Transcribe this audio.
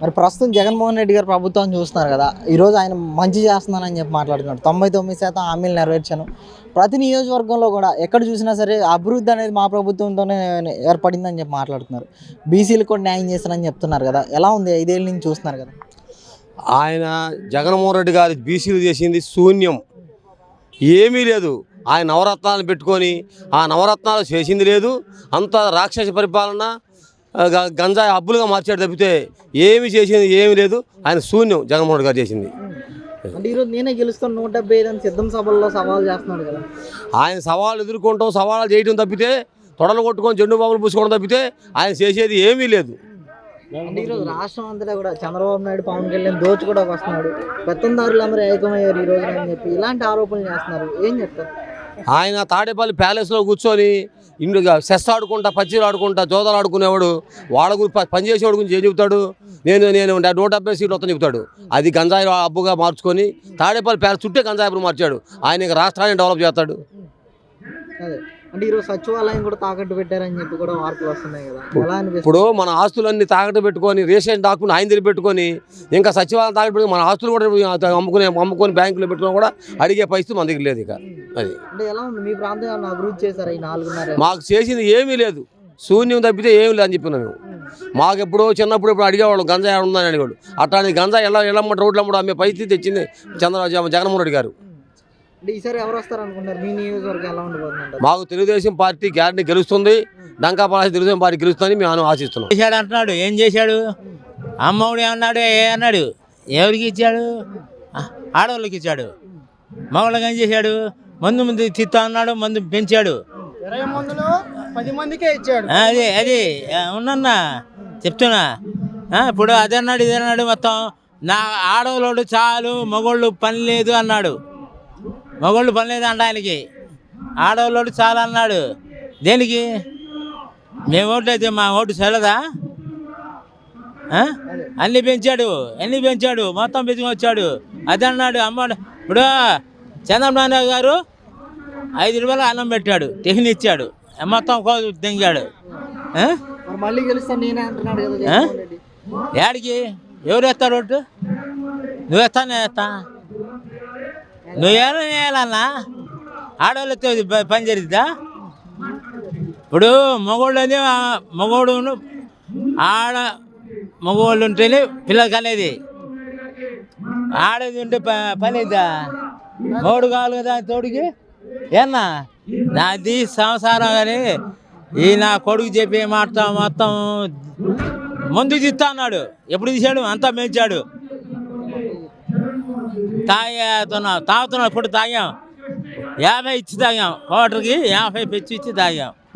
మరి ప్రస్తుతం జగన్మోహన్ రెడ్డి గారు ప్రభుత్వం చూస్తున్నారు కదా ఈరోజు ఆయన మంచి చేస్తున్నానని చెప్పి మాట్లాడుతున్నాడు. తొంభై తొమ్మిది శాతం హామీలు నెరవేర్చాను. ప్రతి నియోజకవర్గంలో కూడా ఎక్కడ చూసినా సరే అభివృద్ధి అనేది మా ప్రభుత్వంతోనే ఏర్పడిందని చెప్పి మాట్లాడుతున్నారు. బీసీలకు కూడా న్యాయం చేస్తానని చెప్తున్నారు కదా ఎలా ఉంది? ఐదేళ్ళ నుంచి చూస్తున్నారు కదా. ఆయన జగన్మోహన్ రెడ్డి గారు బీసీలు చేసింది శూన్యం. ఏమీ లేదు. ఆయన నవరత్నాలు పెట్టుకొని ఆ నవరత్నాలు చేసింది లేదు. అంత రాక్షస పరిపాలన గంజాయి హబ్బులుగా మార్చాడు తప్పితే ఏమి చేసింది ఏమీ లేదు. ఆయన శూన్యం జగన్మోహన్ రెడ్డి గారు చేసింది. అంటే ఈరోజు నేనే గెలుస్తాను నూట డెబ్బై ఐదు అని సిద్ధం సభల్లో సవాల్ చేస్తున్నాడు కదా. ఆయన సవాళ్ళు ఎదుర్కొంటాం సవాళ్ళు చేయడం తప్పితే తొడలు కొట్టుకొని జెండు బాబులు పూసుకోవడం తప్పితే ఆయన చేసేది ఏమీ లేదు. అంటే ఈరోజు రాష్ట్రం అంతటా కూడా చంద్రబాబు నాయుడు పవన్ కళ్యాణ్ దోచు కూడా వస్తున్నాడు. పెత్తందారులు అందరూ ఏకమయ్యారు ఈ అని చెప్పి ఇలాంటి ఆరోపణలు చేస్తున్నారు. ఏం చెప్తారు? ఆయన తాడేపల్లి ప్యాలెస్లో కూర్చొని ఇండుగా సెస్ ఆడుకుంటా పచ్చీలు ఆడుకుంటా జోదాలు ఆడుకునేవాడు. వాళ్ళ గురించి పనిచేసేవాడు గురించి ఏం చెబుతాడు? నేను నేను నూట డెబ్బై సీట్లు వస్తాను చెబుతాడు. అది గంజాయి అబ్బుగా మార్చుకొని తాడేపల్లి ప్యాలెస్ చుట్టే గంజాయి మార్చాడు. ఆయన రాష్ట్రాన్ని డెవలప్ చేస్తాడు. అంటే ఈరోజు సచివాలయం కూడా తాకట్టు పెట్టారని చెప్పి కూడా వార్తలు వస్తున్నాయి కదా. ఎలా ఇప్పుడు మన ఆస్తులన్నీ తాకట్టు పెట్టుకొని రేషన్ డాక్యుమెంట్ ఆయన పెట్టుకొని ఇంకా సచివాలయం తాకట్టు పెట్టుకొని మన ఆస్తులు కూడా అమ్ముకునే అమ్ముకొని బ్యాంకులో పెట్టుకుని కూడా అడిగే పరిస్థితి మన దగ్గర లేదు ఇక. అది. అంటే ఎలా ఉంది? మీ ప్రాంతం అభివృద్ధి చేశారా ఈ నాలుగున్నర? మాకు చేసింది ఏమీ లేదు. శూన్యం తప్పితే ఏమీ లేదు అని చెప్పినాం మేము. మాకు ఎప్పుడో చిన్నప్పుడు ఇప్పుడు అడిగేవాళ్ళు గంజాయి ఉందని అడిగాడు అట్లాంటి గంజాయి ఎలా ఎల్లమ్మ రోడ్లు అమ్మడం అమ్మే పరిస్థితి తెచ్చింది చంద్రబాబు జగన్మోహన్ రెడ్డి గారు. అంటే ఈసారి ఎవరు వస్తారు అనుకుంటారు మీ నియోజకవర్గం ఎలా ఉండబోతుందంటారు? మాకు తెలుగుదేశం పార్టీ గ్యారంటీ గెలుస్తుంది. డంకా పలాసి తెలుగుదేశం పార్టీ గెలుస్తుందని మేము ఆశిస్తున్నాం. చేశాడు అంటున్నాడు. ఏం చేశాడు? అమ్మఒడి అన్నాడు ఏ అన్నాడు? ఎవరికి ఇచ్చాడు? ఆడవాళ్ళకి ఇచ్చాడు. మగవాళ్ళకి ఏం చేశాడు? మందు మంది తిత్తా అన్నాడు మందు పెంచాడు. పది మందికే ఇచ్చాడు. అది అది. ఉన్నన్నా చెప్తున్నా. ఆ, ఇప్పుడు అదే అన్నాడు ఇదే అన్నాడు మొత్తం. నా ఆడవాళ్ళు చాలు మగోళ్ళు పని లేదు అన్నాడు. మగోళ్ళు పని లేదు అంట ఆయనకి. ఆడవాళ్ళు చాలు అన్నాడు. దేనికి? మేము ఓట్లు అయితే మా ఓటు చెల్లదా? అన్ని పెంచాడు అన్ని పెంచాడు? మొత్తం పెంచుకొని వచ్చాడు. అదే అన్నాడు అమ్మాడు ఇప్పుడు చంద్రబాబు నాయుడు గారు ఐదు రూపాయలు అన్నం పెట్టాడు టిఫిన్ ఇచ్చాడు. మొత్తం కోసి కదా రెడ్డి. ఏడికి ఎవరు వేస్తారు ఓటు? నువ్వు వేస్తా నేను వేస్తా? నువ్వేమో వేయాలన్నా ఆడవాళ్ళతో పని జరిగిద్దా? ఇప్పుడు మగవాళ్ళు అనేది మగవాడు ఆడ మగవాళ్ళు ఉంటేనే పిల్లలకి అనేది ఆడది ఉంటే ప- పని అయిద్దా మగడు కావాలి కదా తోడికి? ఏనా నాది సంసారం కానీ ఈ నా కొడుకు చెప్పే మాట మొత్తం ముందు తీస్తా అన్నాడు. ఎప్పుడు తీశాడు? అంతా మేంచాడు తాగుతున్నాం తాగుతున్నాం ఇప్పుడు తాగాం. యాభై ఇచ్చి తాగాం. వాటర్కి యాభై పెంచి ఇచ్చి తాగాం.